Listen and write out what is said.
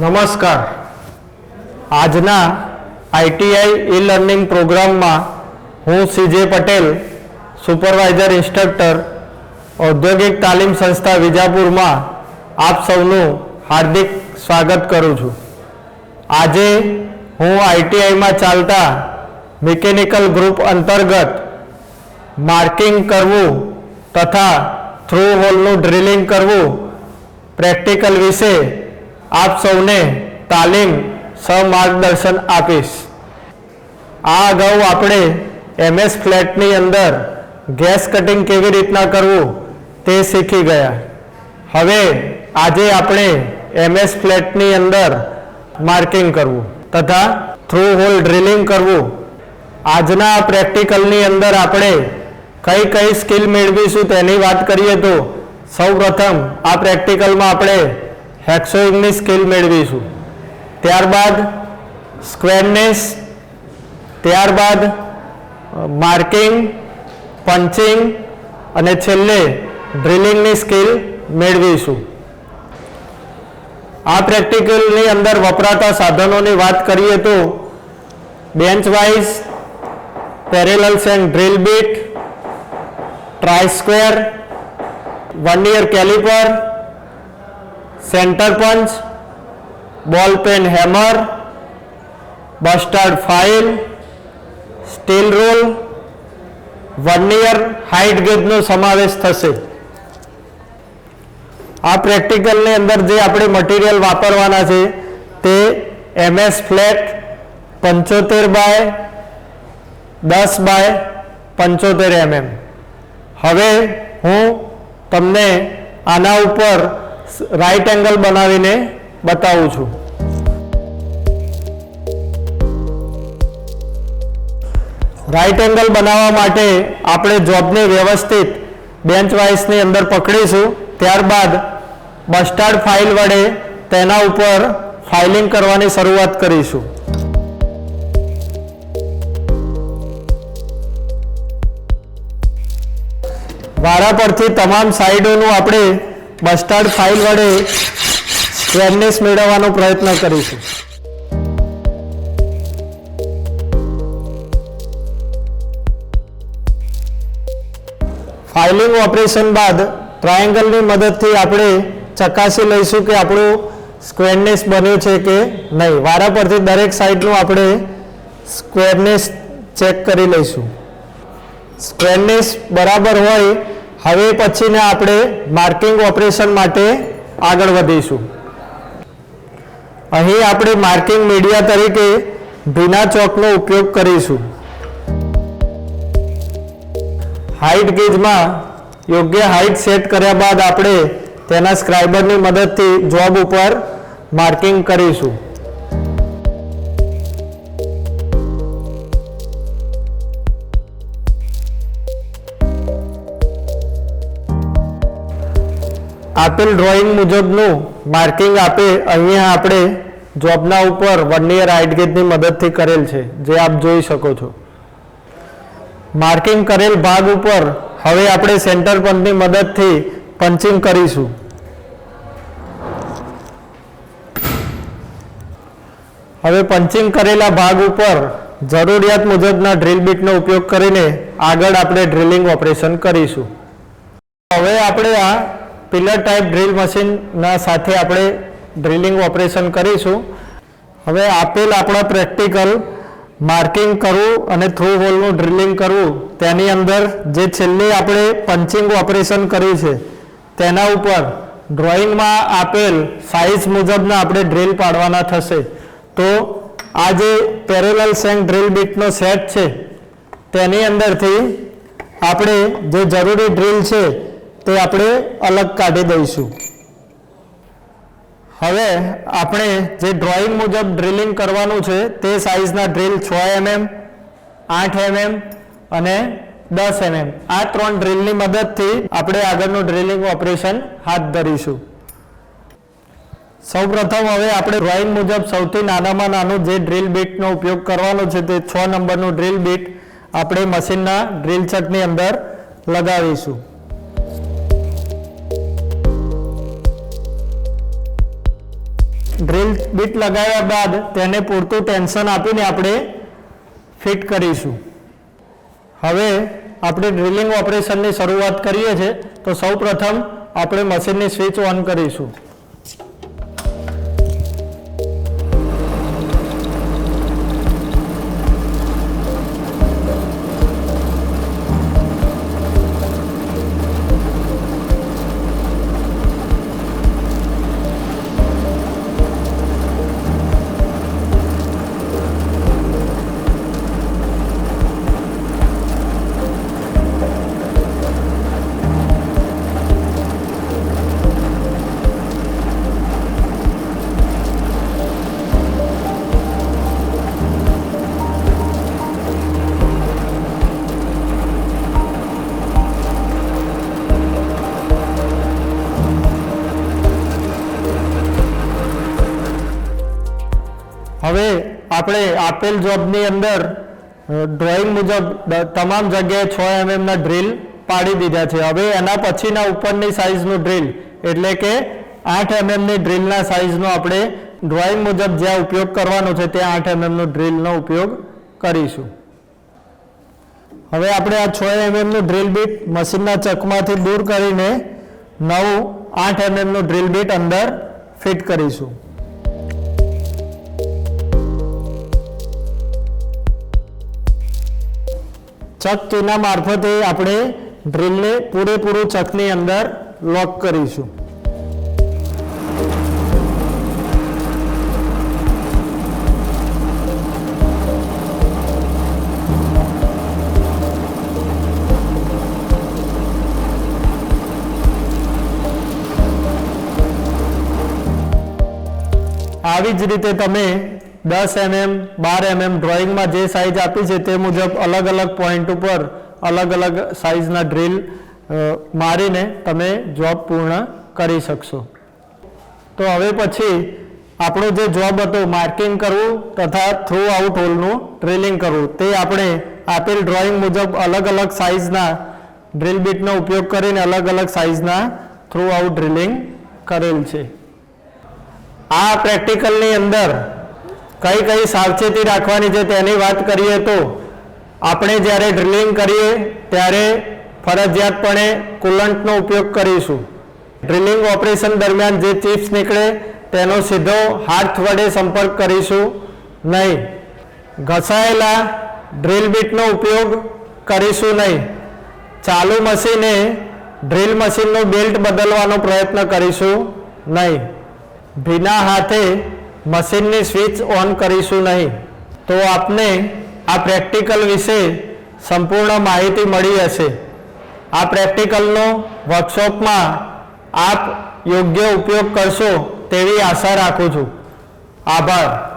નમસ્કાર. આજના ITI e learning પ્રોગ્રામમાં હું સીજે પટેલ, સુપરવાઇઝર ઇન્સ્ટ્રક્ટર, ઔદ્યોગિક તાલીમ સંસ્થા વિજાપુરમાં આપ સૌનું હાર્દિક સ્વાગત કરું છું. આજે હું આઈટીઆઈમાં ચાલતા મિકેનિકલ ગ્રુપ અંતર્ગત માર્કિંગ કરવું તથા થ્રુ હોલનું ડ્રિલિંગ કરવું પ્રેક્ટિકલ વિશે આપ સૌને તાલીમ સહમાર્ગદર્શન આપીશ. આ અગાઉ આપણે એમએસ ફ્લેટની અંદર ગેસ કટિંગ કેવી રીતના કરવું તે શીખી ગયા. હવે આજે આપણે એમએસ ફ્લેટની અંદર માર્કિંગ કરવું તથા થ્રુ હોલ ડ્રિલિંગ કરવું. આજના પ્રેક્ટિકલની અંદર આપણે કઈ કઈ સ્કિલ મેળવીશું તેની વાત કરીએ તો સૌપ્રથમ આ પ્રેક્ટિકલમાં આપણે હેક્સોઇંગની સ્કિલ મેળવીશું. ત્યારબાદ સ્ક્વેરનેસ, ત્યારબાદ માર્કિંગ, પંચિંગ અને છેલ્લે ડ્રિલિંગની સ્કિલ મેળવીશું. આ પ્રેક્ટિકલની અંદર વપરાતા સાધનોની વાત કરીએ તો bench vice parallel and drill bit try square vernier calliper centre punch, ball peen hammer, bastard file, steel rule, vernier height ગેજનો સમાવેશ થશે. આ પ્રેક્ટિકલની અંદર જે આપણે મટીરિયલ વાપરવાના છે તે એમએસ ફ્લેટ પંચોતેર બાય દસ બાય પંચોતેર એમએમ. હવે હું તમને આના ઉપર રાઈટ એંગલ બનાવીને બતાવું છું. રાઈટ એંગલ બનાવવા માટે આપણે જોબને વ્યવસ્થિત બેન્ચ વાઇસની અંદર પકડીશું. ત્યારબાદ બસ્ટાર્ડ ફાઇલ વડે તેના ઉપર ફાઇલિંગ કરવાની શરૂઆત કરીશું. વારા પરથી તમામ સાઈડોનું આપણે બસ્ટાર્ડ ફાઇલ વડે સ્ક્વેરનેસ મેળવવાનો પ્રયત્ન કરીશું. ફાઇલિંગ ઓપરેશન બાદ ટ્રાયેંગલની મદદથી આપણે ચકાસી લઈશું કે આપણું સ્ક્વેરનેસ બન્યું છે કે નહીં. વારા પરથી દરેક સાઈડનું આપણે સ્ક્વેરનેસ ચેક કરી લઈશું. સ્ક્વેરનેસ બરાબર હોય હવે પછીને આપણે માર્કિંગ ઓપરેશન માટે આગળ વધીશું. અહીં આપણે માર્કિંગ મીડિયા તરીકે ભીના ચોકનો ઉપયોગ કરીશું. હાઇટ ગેજમાં યોગ્ય હાઇટ સેટ કર્યા બાદ આપણે તેના સ્ક્રાઇબરની મદદથી જોબ ઉપર માર્કિંગ કરીશું. આપેલ ડ્રોઈંગ મુજબનું માર્કિંગ આપે, અહીંયા આપણે જોબના ઉપર વર્નિયર હાઇટ ગેજની મદદથી કરેલ છે, જે આપ જોઈ શકો છો. માર્કિંગ કરેલ ભાગ ઉપર હવે આપણે સેન્ટર પંપની મદદથી પંચિંગ કરીશું. હવે પંચિંગ કરેલા ભાગ ઉપર જરૂરિયાત મુજબના ડ્રીલ બીટનો ઉપયોગ કરીને આગળ આપણે ડ્રિલિંગ ઓપરેશન કરીશું. હવે આપણે આ પિલર ટાઈપ ડ્રીલ મશીનના સાથે આપણે ડ્રિલિંગ ઓપરેશન કરીશું. હવે આપેલ આપણા પ્રેક્ટિકલ માર્કિંગ કરવું અને થ્રુ હોલનું ડ્રિલિંગ કરવું, તેની અંદર જે છેલ્લે આપણે પંચિંગ ઓપરેશન કર્યું છે, તેના ઉપર ડ્રોઈંગમાં આપેલ સાઇઝ મુજબના આપણે ડ્રિલ પાડવાના થશે. તો આ જે પેરેલલ સેંગ ડ્રિલ બીટનો સેટ છે, તેની અંદરથી આપણે જે જરૂરી ડ્રિલ છે તે આપણે અલગ કાઢી દઈશું. હવે આપણે જે ડ્રોઈંગ મુજબ ડ્રિલિંગ કરવાનું છે, તે સાઇઝના ડ્રિલ છ એમએમ આઠ એમએમ અને દસ એમએમ આ ત્રણ ડ્રિલની મદદથી આપણે આગળનું ડ્રિલિંગ ઓપરેશન હાથ ધરીશું. સૌપ્રથમ હવે આપણે ડ્રોઈંગ મુજબ સૌથી નાનામાં નાનું જે ડ્રિલ બીટનો ઉપયોગ કરવાનો છે, તે છ નંબરનું ડ્રિલ બીટ આપણે મશીનના ડ્રિલ છટની અંદર લગાવીશું. ડ્રીલ બીટ લગાવ્યા બાદ તેને પૂરતું ટેન્શન આપીને આપણે ફિટ કરીશું. હવે આપણે ડ્રિલિંગ ઓપરેશનની શરૂઆત કરીએ છીએ. તો સૌ પ્રથમ આપણે મશીનની સ્વિચ ઓન કરીશું. આપણે આપેલ જોબની અંદર ડ્રોઈંગ મુજબ તમામ જગ્યાએ છ એમએમના ડ્રીલ પાડી દીધા છે. હવે એના પછીના ઉપરની સાઇઝનું ડ્રીલ એટલે કે આઠ એમએમની ડ્રીલના સાઇઝનો આપણે ડ્રોઈંગ મુજબ જ્યાં ઉપયોગ કરવાનો છે, ત્યાં આઠ એમએમનું ડ્રીલનો ઉપયોગ કરીશું. હવે આપણે આ છ એમએમનું ડ્રીલ બીટ મશીનના ચકમાંથી દૂર કરીને નવું આઠ એમએમનું ડ્રીલ બીટ અંદર ફિટ કરીશું. ચક તેના મારફતે આપણે ડ્રીલને પૂરેપૂરું ચકની અંદર લોક કરીશું. આવી જ રીતે તમે દસ એમએમ બાર એમએમ ડ્રોઈંગમાં જે સાઇઝ આપી છે તે મુજબ અલગ અલગ પોઈન્ટ ઉપર અલગ અલગ સાઇઝના ડ્રીલ મારીને તમે જોબ પૂર્ણ કરી શકશો. તો હવે પછી આપણો જે જોબ હતો માર્કિંગ કરવું તથા થ્રુ આઉટ હોલનું ડ્રિલિંગ કરવું, તે આપણે આપેલ ડ્રોઈંગ મુજબ અલગ અલગ સાઇઝના ડ્રિલ બીટનો ઉપયોગ કરીને અલગ અલગ સાઇઝના થ્રુ આઉટ ડ્રિલિંગ કરેલ છે. આ પ્રેક્ટિકલની અંદર કઈ કઈ સાવચેતી રાખવાની છે તેની વાત કરીએ તો આપણે જ્યારે ડ્રિલિંગ કરીએ ત્યારે ફરજિયાતપણે કુલન્ટનો ઉપયોગ કરીશું. ડ્રિલિંગ ઓપરેશન દરમિયાન જે ચિપ્સ નીકળે તેનો સીધો હાથ વડે સંપર્ક કરીશું નહીં. ઘસાયેલા ડ્રિલ બીટનો ઉપયોગ કરીશું નહીં. ચાલુ મશીને ડ્રિલ મશીનનું બેલ્ટ બદલવાનો પ્રયત્ન કરીશું નહીં. ભીના હાથે મશીનની સ્વિચ ઓન કરીશું નહીં. તો આપને આ પ્રેક્ટિકલ વિશે સંપૂર્ણ માહિતી મળી હશે. આ પ્રેક્ટિકલનો વર્કશોપમાં આપ યોગ્ય ઉપયોગ કરશો તેવી આશા રાખું છું. આભાર.